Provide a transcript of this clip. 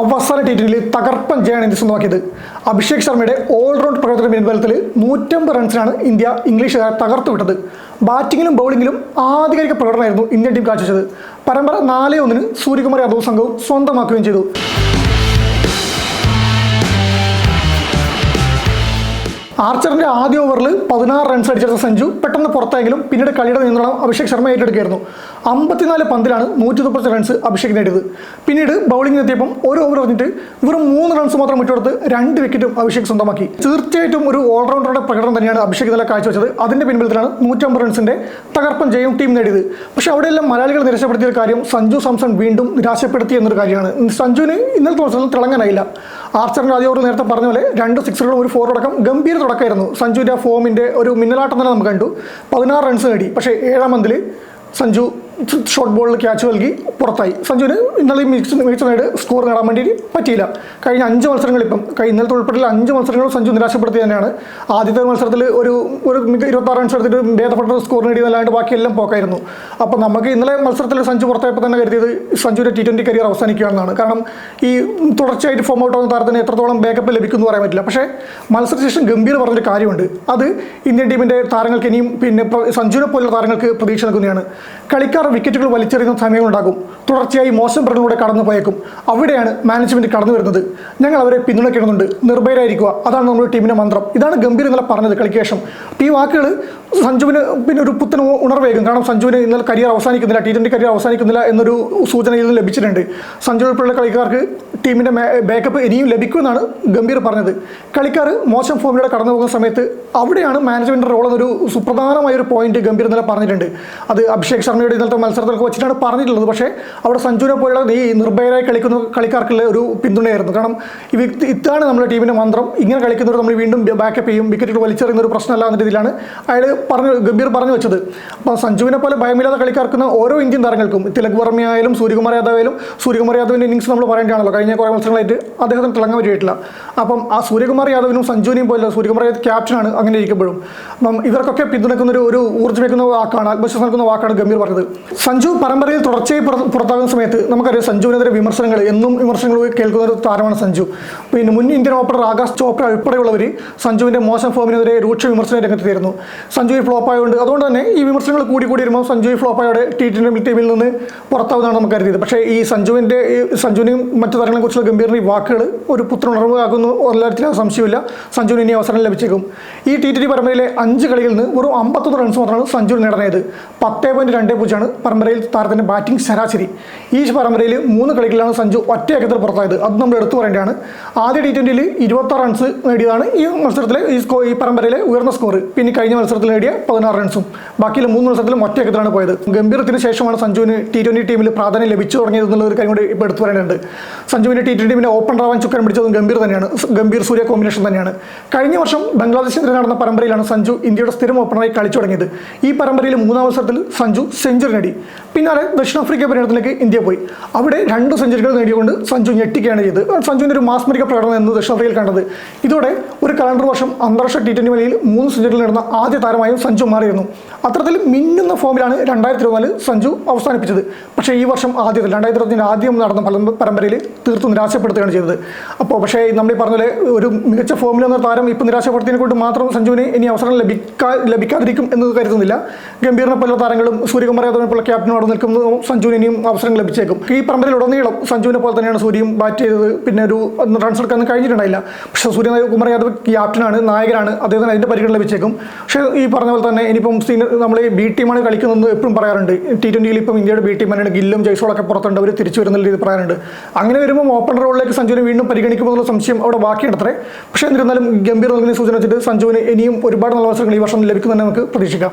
അവസാന ടി ട്വന്റിയിൽ തകർപ്പൻ ജയാണ് ഇന്ത്യ സ്വന്തമാക്കിയത് അഭിഷേക് ശർമ്മയുടെ ഓൾറൗണ്ട് പ്രകടന പിൻബലത്തിൽ നൂറ്റമ്പത് റൺസിനാണ് ഇന്ത്യ ഇംഗ്ലീഷുകാരെ തകർത്തു വിട്ടത്. ബാറ്റിങ്ങിലും ബൗളിങ്ങിലും ആധികാരിക പ്രകടനമായിരുന്നു ഇന്ത്യൻ ടീം കാഴ്ചവെച്ചത്. പരമ്പര നാല് ഒന്നിന് സൂര്യകുമാർ യാദവ് സംഘവും സ്വന്തമാക്കുകയും ചെയ്തു. ആർച്ചറിന്റെ ആദ്യ ഓവറിൽ പതിനാറ് റൺസ് അടിച്ചെടുത്ത സഞ്ജു പെട്ടെന്ന് പുറത്തായെങ്കിലും പിന്നീട് കളിയുടെ നിയന്ത്രണം അഭിഷേക് ശർമ്മ ഏറ്റെടുക്കുകയായിരുന്നു. അമ്പത്തിനാല് പന്തിലാണ് നൂറ്റി മുപ്പത്തി റൺസ് അഭിഷേക് നേടിയത്. പിന്നീട് ബൗളിംഗിനെത്തിയപ്പം ഒരു ഓവർ എറിഞ്ഞിട്ട് വെറും മൂന്ന് റൺസ് മാത്രം വിട്ടുകൊടുത്ത് രണ്ട് വിക്കറ്റും അഭിഷേക് സ്വന്തമാക്കി. തീർച്ചയായിട്ടും ഒരു ഓൾറൗണ്ടറുടെ പ്രകടനം തന്നെയാണ് അഭിഷേക് ഇന്നലെ കാഴ്ചവെച്ചത്. അതിന്റെ പിൻബലത്തിലാണ് നൂറ്റമ്പത് റൺസിന്റെ തകർപ്പൻ ജയം ടീം നേടിയത്. പക്ഷേ അവിടെയെല്ലാം മലയാളികൾ നിരാശപ്പെടുത്തിയ കാര്യം സഞ്ജു സാംസൺ വീണ്ടും നിരാശപ്പെടുത്തി എന്നൊരു കാര്യമാണ്. സഞ്ജുവിന് ഇന്നലത്തെ മത്സരത്തിൽ തിളങ്ങാനായില്ല. ആദ്യ ഓവർ നേരത്തെ പറഞ്ഞ പോലെ രണ്ട് സിക്സറുകളും ഒരു ഫോർ അടക്കം ഗംഭീര തുടക്കമായിരുന്നു. സഞ്ജുവിന്റെ ഫോമിന്റെ ഒരു മിന്നലാട്ടം തന്നെ നമുക്ക് കണ്ടു. പതിനാറ് റൺസ് നേടി. പക്ഷേ ഏഴാം പന്തിൽ സഞ്ജു ഷോർട്ട് ബോളിൽ ക്യാച്ച് നൽകി പുറത്തായി. സഞ്ജുവിന് ഇന്നലെ മികച്ച മികച്ച നേട് സ്കോർ നേടാൻ വേണ്ടി പറ്റിയില്ല. കഴിഞ്ഞ അഞ്ച് മത്സരങ്ങൾ ഇപ്പം ഇന്നലത്തെ ഉൾപ്പെടെ അഞ്ച് മത്സരങ്ങളും സഞ്ജു നിരാശപ്പെടുത്തി തന്നെയാണ്. ആദ്യത്തെ മത്സരത്തിൽ ഒരു ഒരു ഇരുപത്താറ് റൺസ് എടുത്തിട്ട് ഭേദപ്പെട്ട സ്കോർ നേടിയതല്ലാണ്ട് ബാക്കിയെല്ലാം പോക്കായിരുന്നു. അപ്പോൾ നമുക്ക് ഇന്നലെ മത്സരത്തിൽ സഞ്ജു പുറത്തായപ്പോൾ തന്നെ കരുതിയത് സഞ്ജുവിന്റെ ടി ട്വന്റി കരിയർ അവസാനിക്കുകയാണെന്നാണ്. കാരണം ഈ തുടർച്ചയായിട്ട് ഫോം ഔട്ട് ആവുന്ന താരത്തിന് എത്രത്തോളം ബാക്കപ്പ് ലഭിക്കുമെന്ന് പറയാൻ പറ്റില്ല. പക്ഷേ മത്സരശേഷം ഗംഭീർ പറഞ്ഞൊരു കാര്യമുണ്ട്. അത് ഇന്ത്യൻ ടീമിന്റെ താരങ്ങൾക്ക് ഇനിയും പിന്നെ സഞ്ജുവിനെ പോലുള്ള താരങ്ങൾക്ക് പ്രതീക്ഷ നൽകുന്നതാണ്. കളിക്കാർ വിക്കറ്റുകൾ വലിച്ചെറിയുന്ന സമയങ്ങളുണ്ടാകും. തുടർച്ചയായി മോശം പ്രകടനത്തിലൂടെ കടന്നു പോയേക്കും. അവിടെയാണ് മാനേജ്മെന്റ് കടന്നു വരുന്നത്. ഞങ്ങൾ അവരെ പിന്തുണയ്ക്കുന്നുണ്ട് നിർഭയരായിരിക്കുക. അതാണ് നമ്മുടെ ടീമിന്റെ മന്ത്രം. ഇതാണ് ഗംഭീർ ഇന്നലെ പറഞ്ഞത് കളിക്കേഷം ഈ വാക്കുകൾ സഞ്ജുവിന് പിന്നെ ഒരു പുത്തൻ ഉണർവേകും. കാരണം സഞ്ജുവിന് ഇന്നലെ കരിയർ അവസാനിക്കുന്നില്ല. ടി ട്വന്റി കരിയർ അവസാനിക്കുന്നില്ല എന്നൊരു സൂചന ഇതിൽ ലഭിച്ചിട്ടുണ്ട്. സഞ്ജു ഉൾപ്പെടെയുള്ള കളിക്കാർക്ക് ടീമിന്റെ ബാക്കപ്പ് ഇനിയും ലഭിക്കുമെന്നാണ് ഗംഭീർ പറഞ്ഞത്. കളിക്കാർ മോശം ഫോമിലൂടെ കടന്നു പോകുന്ന സമയത്ത് അവിടെയാണ് മാനേജ്മെന്റ് റോൾ എന്നൊരു സുപ്രധാനമായ ഒരു പോയിന്റ് ഗംഭീർ ഇന്നലെ പറഞ്ഞിട്ടുണ്ട്. അത് അഭിഷേക് ശർമ്മയുടെ ഇന്നലത്തെ മത്സരത്തിലൊക്കെ വെച്ചിട്ടാണ് പറഞ്ഞിട്ടുള്ളത്. പക്ഷേ അവിടെ സഞ്ജുവിനെ പോലുള്ള ഈ നിർഭയരായി കളിക്കുന്ന കളിക്കാർക്കുള്ള ഒരു പിന്തുണയായിരുന്നു. കാരണം ഈ വ്യക്തി ഇതാണ് നമ്മുടെ ടീമിന്റെ മന്ത്രം. ഇങ്ങനെ കളിക്കുന്നവർ നമ്മൾ വീണ്ടും ബാക്കപ്പ് ചെയ്യും. വിക്കറ്റ് വലിച്ചെറിയുന്ന ഒരു പ്രശ്നമല്ല എന്ന രീതിയിലാണ് അയാൾ പറഞ്ഞു ഗംഭീർ പറഞ്ഞു വെച്ചത്. അപ്പോൾ സഞ്ജുവിനെ പോലെ ഭയമില്ലാതെ കളിക്കാർക്കുന്ന ഓരോ ഇന്ത്യൻ താരങ്ങൾക്കും തിലക് വർമ്മയായാലും സൂര്യകുമാർ യാദവ് ആയാലും സൂര്യകുമാർ യാദവിന്റെ ഇന്നിങ്സ് നമ്മൾ പറയേണ്ടതാണല്ലോ. കഴിഞ്ഞ കുറേ മത്സരങ്ങളായിട്ട് അദ്ദേഹത്തിന് തിളങ്ങാൻ പറ്റിയിട്ടില്ല. അപ്പം ആ സൂര്യകുമാർ യാദവിനും സഞ്ജുവിനെയും പോലെ സൂര്യകുമാർ യാദവ് ക്യാപ്റ്റനാണ് അങ്ങനെ ഇരിക്കുമ്പോഴും. അപ്പം ഇവർക്കൊക്കെ പിന്തുണയ്ക്കുന്ന ഒരു ഒരു ഊർജം വാക്കാണ് ആത്മവിശ്വാസം നൽകുന്ന വാക്കാണ് ഗംഭീർ പറഞ്ഞത്. സഞ്ജു പരമ്പരയിൽ തുടർച്ചയായി പുറ- പുറത്താകുന്ന സമയത്ത് നമുക്കറിയാം സഞ്ജുവിനെതിരെ വിമർശനങ്ങൾ എന്നും വിമർശനങ്ങൾ കേൾക്കുന്ന ഒരു താരമാണ് സഞ്ജു. പിന്നെ മുൻ ഇന്ത്യൻ ഓപ്പണർ ആകാശ് ചോപ്ര ഉൾപ്പെടെയുള്ളവർ സഞ്ജുവിന്റെ മോശം ഫോമിനെതിരെ രൂക്ഷ വിമർശന രംഗത്തെത്തിയിരുന്നു. സഞ്ജു ഈ ഫ്ലോപ്പ് ആയതുകൊണ്ട് അതുകൊണ്ട് തന്നെ ഈ വിമർശനങ്ങൾ കൂടി കൂടി വരുമ്പോൾ സഞ്ജു ഈ ഫ്ലോപ്പ് ആയോടെ ടി ട്വന്റി ടീമിൽ നിന്ന് പുറത്താവുന്നതാണ് നമുക്ക് കരുതിയത്. പക്ഷേ ഈ സഞ്ജുവിന്റെ സഞ്ജുവിനെയും മറ്റു താരങ്ങളെ കുറിച്ചുള്ള ഗംഭീറിന്റെ ഈ വാക്കുകൾ ഒരു പുത്രനുണർവ് ആകുന്നു എല്ലാത്തിലും സംശയമില്ല. സഞ്ജുവിന് ഇനി അവസരം ലഭിച്ചേക്കും. ഈ ടി ട്വന്റി പരമ്പരയിലെ അഞ്ച് കളിയിൽ നിന്ന് വെറും അമ്പത്തൊന്ന് റൺസ് മാത്രമാണ് സഞ്ജു നേടാനായത്. പത്തേ പോയിന്റ് രണ്ട് പൂജ്യമാണ് പരമ്പരയിൽ താരത്തിന്റെ ബാറ്റിംഗ് ശരാശരി. ഈ പരമ്പരയിൽ മൂന്ന് കളികളിലാണ് സഞ്ജു ഒറ്റയക്കത്തിൽ പുറത്തായത്. അത് നമ്മൾ എടുത്തു പറയേണ്ടതാണ്. ആദ്യ ടി ട്വന്റിയിൽ ഇരുപത്താറ് റൺസ് നേടിയതാണ്. ഈ മത്സരത്തിലെ ഈ സ്കോ ഈ പരമ്പരയിലെ ഉയർന്ന സ്കോർ പിന്നെ കഴിഞ്ഞ മത്സരത്തിൽ നേടിയ പതിനാറ് റൺസും ബാക്കിയുള്ള മൂന്ന് മത്സരത്തിലും ഒറ്റയക്കത്തിലാണ് പോയത്. ഗംഭീരത്തിന് ശേഷമാണ് സഞ്ജുവിന് ടി ട്വന്റി ടീമിൽ പ്രാധാന്യം ലഭിച്ചു തുടങ്ങിയത് എന്നുള്ള ഒരു കാര്യം കൂടി ഇപ്പോൾ എടുത്തു പറയേണ്ടതുണ്ട്. സഞ്ജുവിന്റെ ടി ട്വന്റി ടീമിന്റെ ഓപ്പൺ റാവാൻ ചുക്കാൻ പിടിച്ചതും ഗംഭീർ തന്നെയാണ്. ഗംഭീർ സൂര്യ കോമ്പിനേഷൻ തന്നെയാണ്. കഴിഞ്ഞ വർഷം ബംഗ്ലാദേശിനെതിരെ നടന്ന പരമ്പരയിലാണ് സഞ്ജു ഇന്ത്യയുടെ സ്ഥിരം ഓപ്പണറായി കളിച്ചു തുടങ്ങിയത്. ഈ പരമ്പരയിൽ മൂന്നാം മത്സരത്തിൽ സഞ്ജു സെഞ്ചുറി നേടി. പിന്നാലെ ദക്ഷിണാഫ്രിക്ക പര്യടനത്തിലേക്ക് ഇന്ത്യ പോയി. അവിടെ രണ്ട് സെഞ്ചുറികൾ നേടിയുകൊണ്ട് സഞ്ജു ഞെട്ടിക്കുകയാണ് ചെയ്തത്. സഞ്ജുവിന്റെ ഒരു മാസ്മരിക പ്രകടനം എന്ന് ദക്ഷിണാഫ്രിക്കയിൽ കണ്ടത്. ഇതോടെ ഒരു കലണ്ടർ വർഷം അന്താരാഷ്ട്ര ടി ട്വന്റി വലയിൽ മൂന്ന് സെഞ്ചുറികൾ നേടുന്ന ആദ്യ താരമായും സഞ്ജു മാറിയിരുന്നു. അത്തരത്തിൽ മിന്നുന്ന ഫോമിലാണ് രണ്ടായിരത്തി ഇരുപത്തിനാല് സഞ്ജു അവസാനിപ്പിച്ചത്. പക്ഷേ ഈ വർഷം ആദ്യത്തിൽ രണ്ടായിരത്തി ഇരുപത്തിന്റെ ആദ്യം നടന്ന പരമ്പരയിൽ തീർത്തും നിരാശപ്പെടുത്തുകയാണ് ചെയ്തത്. അപ്പോൾ പക്ഷേ നമ്മൾ ഈ പറഞ്ഞ ഒരു മികച്ച ഫോമിൽ എന്ന താരം ഇപ്പോൾ നിരാശപ്പെടുത്തിയതിനെ കൊണ്ട് മാത്രം സഞ്ജുവിന് ഇനി അവസരം ലഭിക്കാ ലഭിക്കാതിരിക്കും എന്ന് കരുതുന്നില്ല. ഗംഭീറിനെ പല താരങ്ങളും സൂര്യകുമാർ യാദവിനെ പോലെ ക്യാപ്റ്റനും അവിടെ നിൽക്കുന്നതും സഞ്ജുവിന് ഇനിയും അവസരം ലഭിച്ചേക്കും. ഈ ഉടനീളം സഞ്ജുവിനെ പോലെ തന്നെയാണ് സൂര്യയും ബാറ്റ് ചെയ്തത്. പിന്നെ ഒരു റൺസ് എടുക്കാൻ കഴിഞ്ഞിട്ടുണ്ടായില്ല. പക്ഷേ സൂര്യ കുമാർ യാദവ് ക്യാപ്റ്റനാണ് നായകനാണ്. അദ്ദേഹത്തിന് അതിന്റെ പരിഗണന ലഭിച്ചേക്കും. പക്ഷേ ഈ പറഞ്ഞ പോലെ തന്നെ ഇനിയിപ്പം സീനിയർ നമ്മൾ ബി ടീമാണ് കളിക്കുന്നതെന്ന് എപ്പോഴും പറയാറുണ്ട്. ടി ട്വന്റിയിൽ ഇപ്പം ഇന്ത്യയുടെ ബി ടീം തന്നെയാണ്. ഗില്ലും ജയ്സോളൊക്കെ പുറത്തുണ്ട്. അവർ തിരിച്ചു വരുന്ന രീതിയിൽ പറയാറുണ്ട്. അങ്ങനെ വരുമ്പോൾ ഓപ്പൺ റോളിലേക്ക് സഞ്ജുവിനെ വീണ്ടും പരിഗണിക്കുമെന്നുള്ള സംശയം അവിടെ ബാക്കിയുണ്ടത്രേ. പക്ഷേ എന്നിരുന്നാലും ഗംഭീർ നൽകുന്ന സൂചന വെച്ചിട്ട് സഞ്ജുവിന് ഇനിയും ഒരുപാട് നല്ല അവസരങ്ങൾ ഈ വർഷം ലഭിക്കുന്നതന്നെ നമുക്ക് പ്രതീക്ഷിക്കാം.